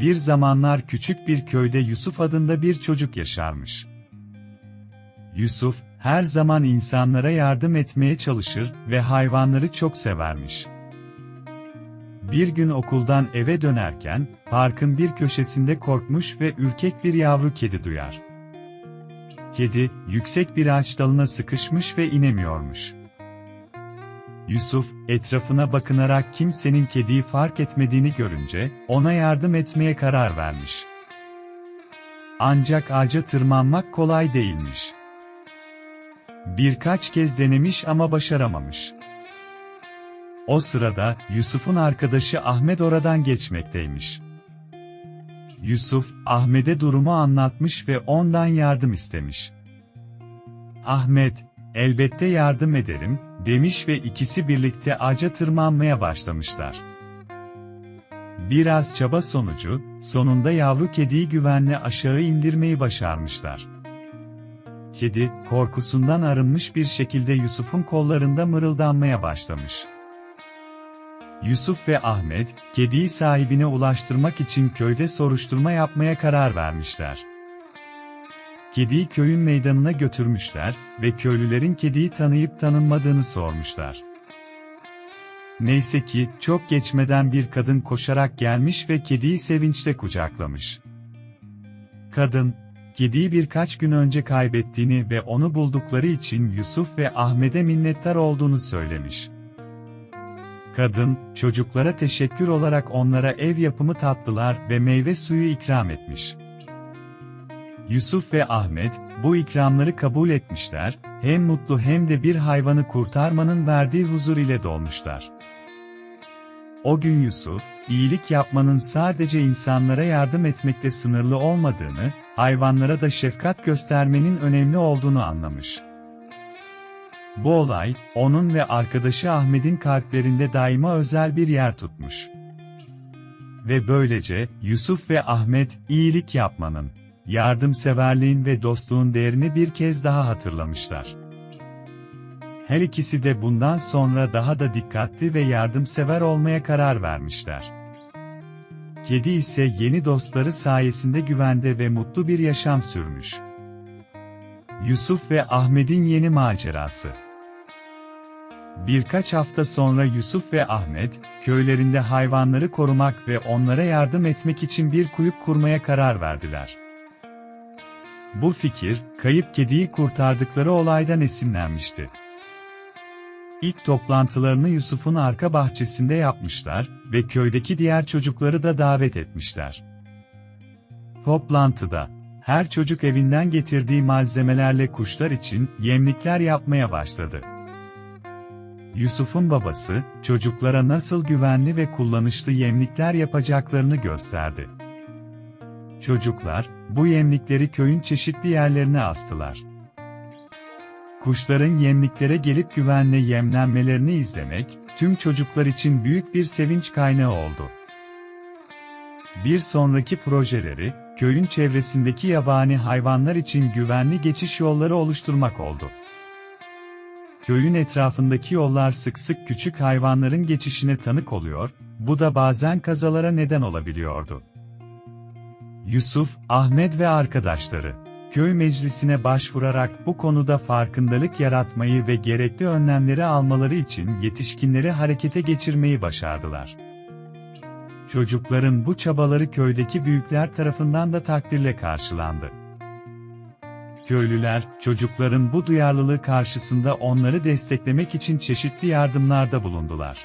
bir zamanlar küçük bir köyde Yusuf adında bir çocuk yaşarmış. Yusuf, her zaman insanlara yardım etmeye çalışır ve hayvanları çok severmiş. Bir gün okuldan eve dönerken, parkın bir köşesinde korkmuş ve ürkek bir yavru kedi duyar. Kedi, yüksek bir ağaç dalına sıkışmış ve inemiyormuş. Yusuf, etrafına bakınarak kimsenin kediyi fark etmediğini görünce, ona yardım etmeye karar vermiş. Ancak ağaca tırmanmak kolay değilmiş. Birkaç kez denemiş ama başaramamış. O sırada, Yusuf'un arkadaşı Ahmet oradan geçmekteymiş. Yusuf, Ahmet'e durumu anlatmış ve ondan yardım istemiş. Ahmet, elbette yardım ederim, demiş ve ikisi birlikte ağaca tırmanmaya başlamışlar. Biraz çaba sonucu, sonunda yavru kediyi güvenle aşağı indirmeyi başarmışlar. Kedi, korkusundan arınmış bir şekilde Yusuf'un kollarında mırıldanmaya başlamış. Yusuf ve Ahmet, kediyi sahibine ulaştırmak için köyde soruşturma yapmaya karar vermişler. Kediyi köyün meydanına götürmüşler ve köylülerin kediyi tanıyıp tanınmadığını sormuşlar. Neyse ki, çok geçmeden bir kadın koşarak gelmiş ve kediyi sevinçle kucaklamış. Kadın, kediyi birkaç gün önce kaybettiğini ve onu buldukları için Yusuf ve Ahmet'e minnettar olduğunu söylemiş. Kadın, çocuklara teşekkür olarak onlara ev yapımı tatlılar ve meyve suyu ikram etmiş. Yusuf ve Ahmet, bu ikramları kabul etmişler, hem mutlu hem de bir hayvanı kurtarmanın verdiği huzur ile dolmuşlar. O gün Yusuf, iyilik yapmanın sadece insanlara yardım etmekte sınırlı olmadığını, hayvanlara da şefkat göstermenin önemli olduğunu anlamış. Bu olay, onun ve arkadaşı Ahmet'in kalplerinde daima özel bir yer tutmuş. Ve böylece, Yusuf ve Ahmet, iyilik yapmanın, yardımseverliğin ve dostluğun değerini bir kez daha hatırlamışlar. Her ikisi de bundan sonra daha da dikkatli ve yardımsever olmaya karar vermişler. Kedi ise yeni dostları sayesinde güvende ve mutlu bir yaşam sürmüş. Yusuf ve Ahmet'in yeni macerası. Birkaç hafta sonra Yusuf ve Ahmet, köylerinde hayvanları korumak ve onlara yardım etmek için bir kulüp kurmaya karar verdiler. Bu fikir, kayıp kediyi kurtardıkları olaydan esinlenmişti. İlk toplantılarını Yusuf'un arka bahçesinde yapmışlar ve köydeki diğer çocukları da davet etmişler. Toplantıda, her çocuk evinden getirdiği malzemelerle kuşlar için yemlikler yapmaya başladı. Yusuf'un babası, çocuklara nasıl güvenli ve kullanışlı yemlikler yapacaklarını gösterdi. Çocuklar, bu yemlikleri köyün çeşitli yerlerine astılar. Kuşların yemliklere gelip güvenle yemlenmelerini izlemek, tüm çocuklar için büyük bir sevinç kaynağı oldu. Bir sonraki projeleri, köyün çevresindeki yabani hayvanlar için güvenli geçiş yolları oluşturmak oldu. Köyün etrafındaki yollar sık sık küçük hayvanların geçişine tanık oluyor, bu da bazen kazalara neden olabiliyordu. Yusuf, Ahmet ve arkadaşları, köy meclisine başvurarak bu konuda farkındalık yaratmayı ve gerekli önlemleri almaları için yetişkinleri harekete geçirmeyi başardılar. Çocukların bu çabaları köydeki büyükler tarafından da takdirle karşılandı. Köylüler, çocukların bu duyarlılığı karşısında onları desteklemek için çeşitli yardımlarda bulundular.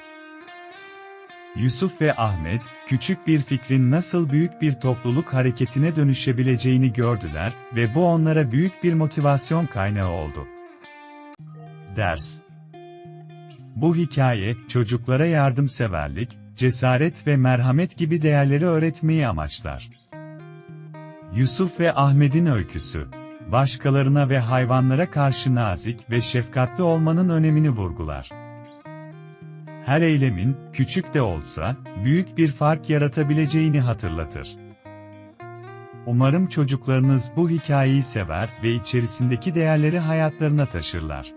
Yusuf ve Ahmet, küçük bir fikrin nasıl büyük bir topluluk hareketine dönüşebileceğini gördüler ve bu onlara büyük bir motivasyon kaynağı oldu. Ders Bu hikaye, çocuklara yardımseverlik, cesaret ve merhamet gibi değerleri öğretmeyi amaçlar. Yusuf ve Ahmet'in öyküsü, başkalarına ve hayvanlara karşı nazik ve şefkatli olmanın önemini vurgular. Her eylemin, küçük de olsa, büyük bir fark yaratabileceğini hatırlatır. Umarım çocuklarınız bu hikayeyi sever ve içerisindeki değerleri hayatlarına taşırlar.